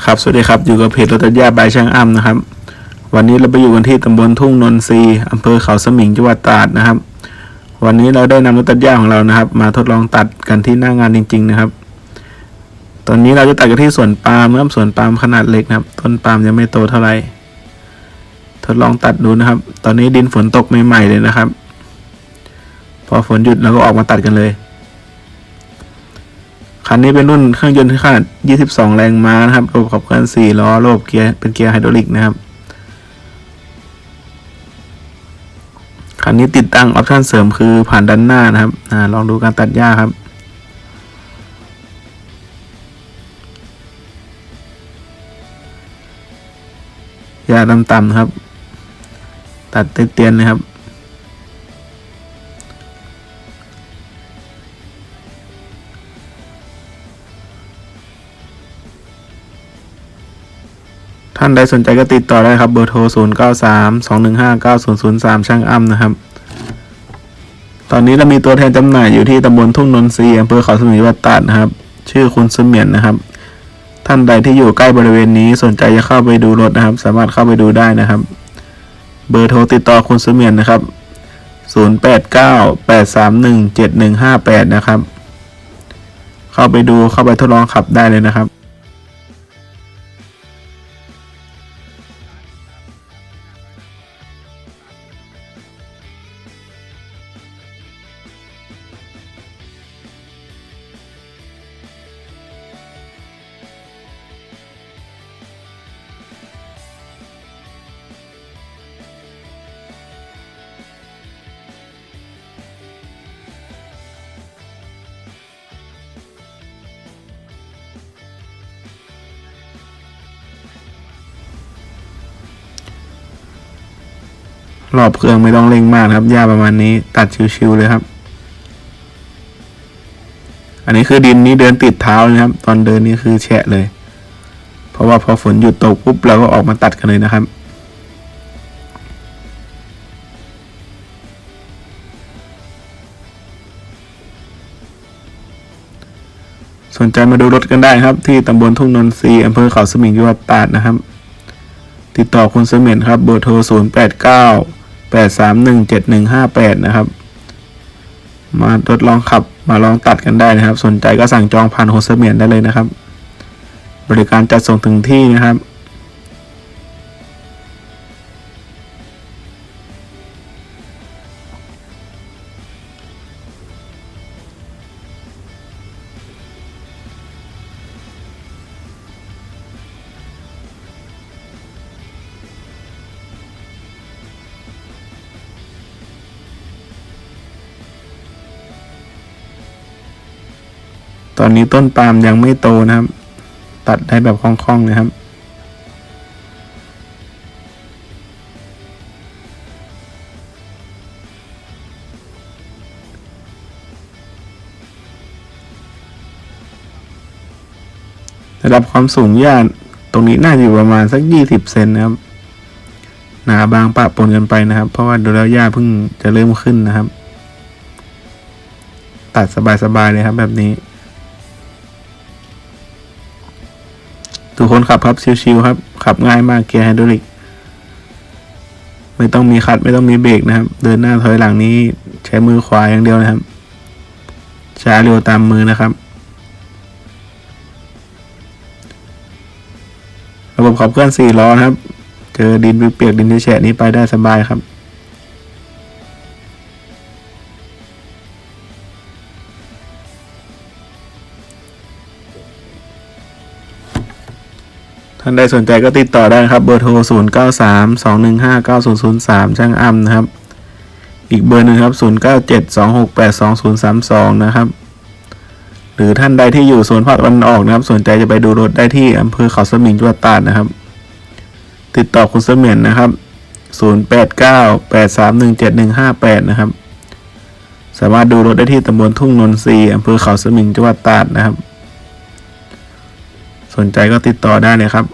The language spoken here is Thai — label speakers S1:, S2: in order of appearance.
S1: ครับสวัสดีครับอยู่กับเพจรถตัดหญ้าบายช่างอ้ำนะครับ วันนี้เราไปอยู่กันที่ตำบลทุ่งนนทรีย์อำเภอเขาสมิงจังหวัดตราดนะครับ วันนี้เราได้นำรถตัดหญ้าของเรานะครับ มาทดลองตัดกันที่หน้างานจริง ๆ นะครับ ตอนนี้เราจะตัดกันที่สวนปาล์มนะครับสวนปาล์มขนาดเล็กนะครับ ต้นปาล์มยังไม่โตเท่าไหร่ทดลองตัดดูนะครับ ตอนนี้ดินฝนตกใหม่ๆเลยนะครับ พอฝนหยุดเราก็ออกมาตัดกันเลย คันนี้เป็นรุ่นเครื่องยนต์ที่ขนาด 22 แรงม้านะครับ ระบบขับเคลื่อน 4 ล้อ ระบบเกียร์ เป็นเกียร์ไฮดรอลิกนะครับ คันนี้ติดตั้งออปชันเสริมคือผ่านด้านหน้านะครับอ่าลองดูการตัดหญ้าครับ หญ้าต่ำๆครับ ตัดเตียนๆนะครับ ท่านใดสนใจก็ติดต่อได้ครับเบอร์โทร 0 9 3 2 1 5 9 0 0 3 ช่างอ้ำนะครับ ตอนนี้เรามีตัวแทนจำหน่ายอยู่ที่ตำบลทุ่งนนทรีย์อำเภอเขาสมิงวัดตาดนะครับ ชื่อคุณเสมียนนะครับ ท่านใดที่อยู่ใกล้บริเวณนี้สนใจจะเข้าไปดูรถนะครับ สามารถเข้าไปดูได้นะครับ เบอร์โทรติดต่อคุณเสมียนนะครับ 089 831 7158 นะครับ เข้าไปดูเข้าไปทดลองขับได้เลยนะครับ รอบเครื่องไม่ต้องเร่งมากครับหญ้าประมาณนี้ตัดชิวๆเลยครับ อันนี้คือดินนี้เดินติดเท้านะครับ ตอนเดินนี่คือแฉะเลย เพราะว่าพอฝนหยุดตกปุ๊บเราก็ออกมาตัดกันเลยนะครับสนใจมาดูรถกันได้ครับ ที่ตำบลทุ่งนนทรีอำเภอเขาสมิงจังหวัดตราดนะครับ ติดต่อคุณเสมียนครับเบอร์โทร 0 8 9 8 3 1 7 1 5 8 นะครับ มาทดลองขับมาลองตัดกันได้นะครับ สนใจก็สั่งจองผ่านโฮสเมียนได้เลยนะครับ บริการจัดส่งถึงที่นะครับ ตอนนี้ต้นปาล์มยังไม่โตนะครับ ตัดได้แบบคล่องๆเลยครับ ระดับความสูงหญ้าตรงนี้น่าจะอยู่ประมาณสักยี่สิบเซนนะครับ หนาบางปะปนกันไปนะครับ เพราะว่าดูแล้วหญ้าเพิ่งจะเริ่มขึ้นนะครับ ตัดสบายๆเลยครับแบบนี้ ทุกคนขับครับชิวๆครับ ขับง่ายมากเกียร์ไฮดรอลิก ไม่ต้องมีคัดไม่ต้องมีเบรกนะครับ เดินหน้าถอยหลังนี้ใช้มือขวาอย่างเดียวนะครับ ช้าเร็วตามมือนะครับ ระบบขับเคลื่อนสี่ล้อนะครับ เจอดินเปียกดินแฉะนี้ไปได้สบายครับ ท่านใดสนใจก็ติดต่อได้นะครับ เบอร์โทร 0 9 3 2 1 5 9 0 0 3 ช่างอ้ำนะครับ อีกเบอร์หนึ่งครับ 0 9 7 2 6 8 2 0 3 2 นะครับ หรือท่านใดที่อยู่โซนภาคตะวันออกนะครับ สนใจจะไปดูรถได้ที่อำเภอเขาสมิงจังหวัดตราดนะครับ ติดต่อคุณเสมียนนะครับ 0 8 9 8 3 1 7 1 5 8 นะครับ สามารถดูรถได้ที่ตำบลทุ่งนนทรีย์อำเภอเขาสมิงจังหวัดตราดนะครับสนใจก็ติดต่อได้เลยครับ